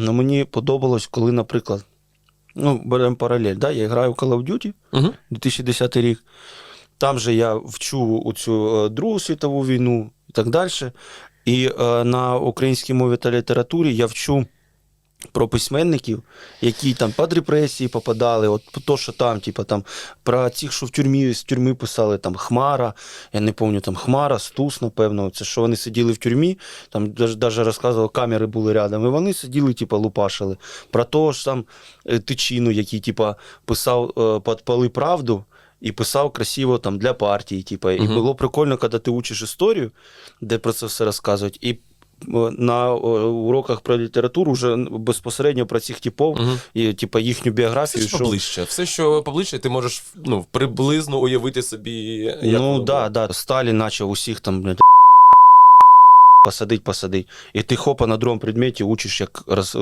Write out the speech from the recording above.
Ну, мені подобалось, коли, наприклад, ну, беремо паралель, да? я граю в Call of Duty Угу. 2010 рік. Там же я вчу цю е, Другу світову війну і так далі. І е, на українській мові та літературі я вчу про письменників, які там під репресії попадали, от то, що там, типу, там, про цих, що в тюрмі, з тюрми писали, там Хмара, я не пам'ятаю, там Хмара, Стус, напевно, це що вони сиділи в тюрмі, там навіть розказували, камери були рядом, і вони сиділи, типу, лупашили. Про того ж там е, Тичину, який, типу, писав е, «Подпали правду. І писав красиво там для партії. Типу. І Мгм. було прикольно, коли ти учиш історію, де про це все розказують. І на уроках про літературу вже безпосередньо про цих типов Угу. і, типу, їхню Все, біографію. що поближче. Все, що поближче, ти можеш ну, приблизно уявити собі. Як ну, так, да, да. Сталін почав усіх там блядь, посадить, посадить. І ти хопа на другому предметі учиш, як роз,